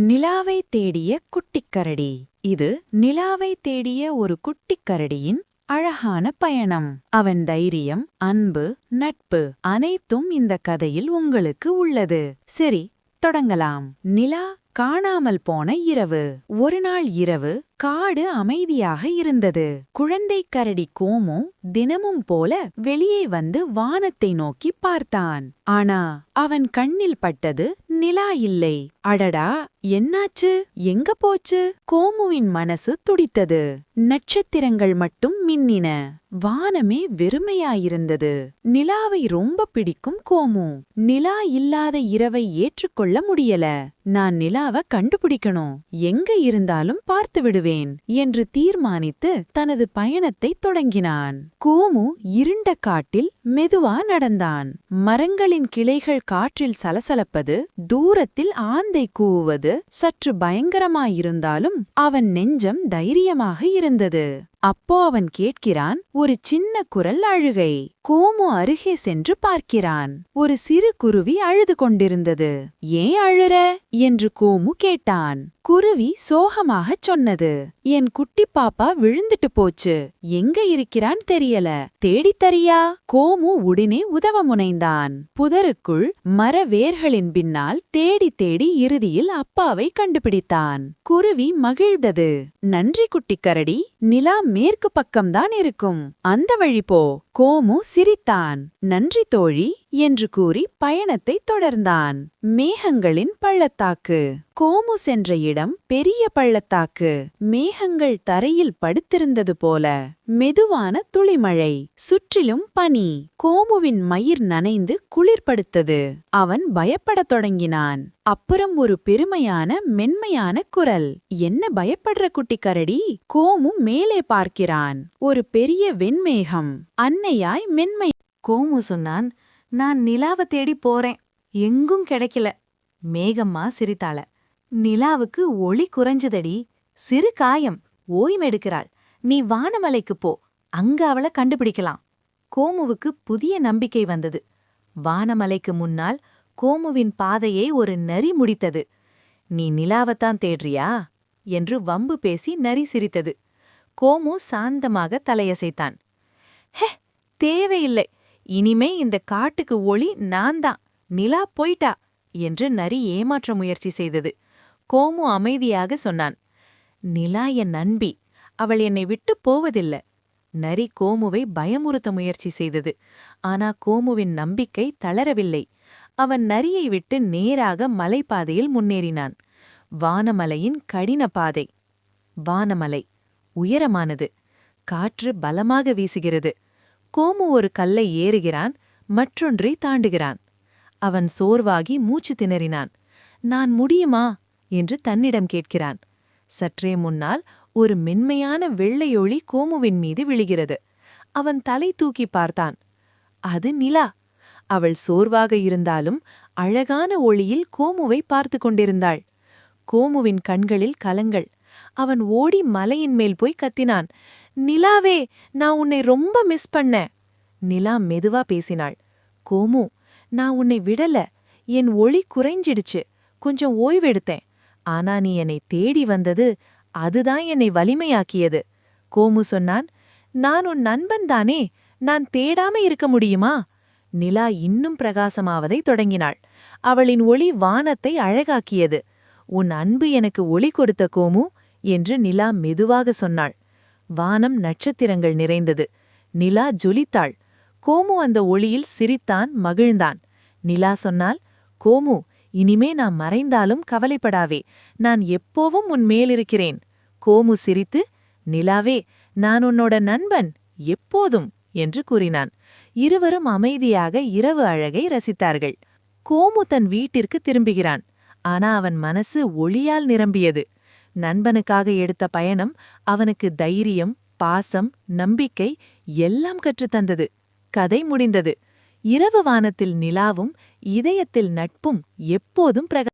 நிலாவை தேடிய குட்டிக்கரடி. இது நிலாவை தேடிய ஒரு குட்டிக்கரடியின் அழகான பயணம். அவன் தைரியம் அன்பு நட்பு அனைத்தும் இந்த கதையில் உங்களுக்கு உள்ளது. சரி தொடங்கலாம். நிலா காணாமல் போன இரவு. ஒரு நாள் இரவு காடு அமைதியாக இருந்தது. குழந்தை கரடி கோமு தினமும் போல வெளியே வந்து வானத்தை நோக்கி பார்த்தான். ஆனா அவன் கண்ணில் பட்டது நிலா இல்லை. அடடா என்னாச்சு? எங்க போச்சு? கோமுவின் மனசு துடித்தது. நட்சத்திரங்கள் மட்டும் மின்னின. வானமே வெறுமையாயிருந்தது. நிலாவை ரொம்ப பிடிக்கும் கோமு. நிலா இல்லாத இரவை ஏற்றுக்கொள்ள முடியல. நான் நிலாவை கண்டுபிடிக்கணும். எங்க இருந்தாலும் பார்த்து விடுவேன். என்று தீர்மானித்து தனது பயணத்தை தொடங்கினான். கோமு இருண்ட காட்டில் மெதுவா நடந்தான். மரங்களின் கிளைகள் காற்றில் சலசலப்பது தூரத்தில் ஆந்தை கூவுவது சற்று பயங்கரமாயிருந்தாலும் அவன் நெஞ்சம் தைரியமாக இருந்தது. அப்போ அவன் கேட்கிறான் ஒரு சின்ன குரல் அழுகை. கோமு அருகே சென்று பார்க்கிறான். ஒரு சிறு குருவி அழுது கொண்டிருந்தது. ஏன் அழுற? என்று கோமு கேட்டான். குருவி சோகமாகச் சொன்னது. என் குட்டி பாப்பா விழுந்துட்டு போச்சு. எங்க இருக்கிறான் தெரியல. தேடித்தரியா கோமு உடனே உதவ முனைந்தான். புதருக்குள் மர வேர்களின் பின்னால் தேடி தேடி இறுதியில் அப்பாவை கண்டுபிடித்தான். குருவி மகிழ்ந்தது. நன்றி குட்டிக்கரடி. நிலா மேற்கு பக்கம்தான் இருக்கும். அந்த வழி போ. கோமு சிரித்தான். நன்றி தோழி என்று கூறி பயணத்தை தொடர்ந்தான். மேகங்களின் பள்ளத்தாக்கு. கோமு சென்ற இடம் பெரிய பள்ளத்தாக்கு. மேகங்கள் தரையில் படுத்திருந்தது போல. மெதுவான துளிமழை. சுற்றிலும் பனி. கோமுவின் மயிர் நனைந்து குளிர்படுத்தது. அவன் பயப்படத் தொடங்கினான். அப்புறம் ஒரு பெருமையான மென்மையான குரல். என்ன பயப்படுற குட்டிக்கரடி கோமு மேலே பார்க்கிறான். ஒரு பெரிய வெண்மேகம். அன்னையாய் மென்மை. கோமு சொன்னான் நான் நிலாவ தேடி போறேன். எங்கும் கிடைக்கல. மேகம்மா சிரித்தாள. நிலாவுக்கு ஒளி குறைஞ்சதடி. சிறு காயம். ஓய்மெடுக்கிறாள் நீ வானமலைக்கு போ. அங்க அவளை கண்டுபிடிக்கலாம். கோமுவுக்கு புதிய நம்பிக்கை வந்தது. வானமலைக்கு முன்னால் கோமுவின் பாதையை ஒரு நரி முடித்தது. நீ நிலாவத்தான் தேடுறியா? என்று வம்பு பேசி நரி சிரித்தது. கோமு சாந்தமாக தலையசைத்தான். ஹே தேவையில்லை. இனிமே இந்த காட்டுக்கு ஒளி நான்தான். நிலா போயிட்டா என்று நரி ஏமாற்ற முயற்சி செய்தது. கோமு அமைதியாக சொன்னான் நிலா என் நண்பி அவள் என்னை விட்டு போவதில்லை. நரி கோமுவை பயமுறுத்த முயற்சி செய்தது. ஆனா கோமுவின் நம்பிக்கை தளரவில்லை. அவன் நரியை விட்டு நேராக மலைப்பாதையில் முன்னேறினான். வானமலையின் கடின பாதை. வானமலை உயரமானது. காற்று பலமாக வீசுகிறது. கோமு ஒரு கல்லை ஏறுகிறான் மற்றொன்றை தாண்டுகிறான். அவன் சோர்வாகி மூச்சு திணறினான். நான் முடியுமா? என்று தன்னிடம் கேட்கிறான். சற்றே முன்னால் ஒரு மென்மையான வெள்ளையொளி கோமுவின் மீது விழுகிறது. அவன் தலை தூக்கி பார்த்தான். அது நிலா. அவள் சோர்வாக இருந்தாலும் அழகான ஒளியில் கோமுவை பார்த்து கொண்டிருந்தாள். கோமுவின் கண்களில் கலங்கள். அவன் ஓடி மலையின் மேல் போய் கத்தினான். நிலாவே நான் உன்னை ரொம்ப மிஸ் பண்ண நிலா மெதுவா பேசினாள். கோமு நான் உன்னை விடல. என் ஒளி குறைஞ்சிடுச்சு. கொஞ்சம் ஓய்வெடுத்தேன் ஆனா நீ என்னை தேடி வந்தது அதுதான் என்னை வலிமையாக்கியது. கோமு சொன்னான் நான் உன் நண்பன் தானே. நான் தேடாம இருக்க முடியுமா? நிலா இன்னும் பிரகாசமாவதை தொடங்கினாள். அவளின் ஒளி வானத்தை அழகாக்கியது. உன் அன்பு எனக்கு ஒளி கொடுத்த கோமு என்று நிலா மெதுவாக சொன்னாள். வானம் நட்சத்திரங்கள் நிறைந்தது. நிலா ஜொலித்தாள். கோமு அந்த ஒளியில் சிரித்தான் மகிழ்ந்தான். நிலா சொன்னால் கோமு இனிமே நான் மறைந்தாலும் கவலைப்படாவே நான் எப்போவும் உன் மேலிருக்கிறேன். கோமு சிரித்து நிலாவே நான் உன்னோட நண்பன் எப்போதும் என்று கூறினான். இருவரும் அமைதியாக இரவு அழகை ரசித்தார்கள். கோமு தன் வீட்டிற்கு திரும்புகிறான். ஆனா அவன் மனசு ஒளியால் நிரம்பியது. நண்பனுக்காக எடுத்த பயணம் அவனுக்கு தைரியம் பாசம் நம்பிக்கை எல்லாம் கற்றுத்தந்தது கதை முடிந்தது. இரவு வானத்தில் நிலாவும் இதயத்தில் நட்பும் எப்போதும் பிரக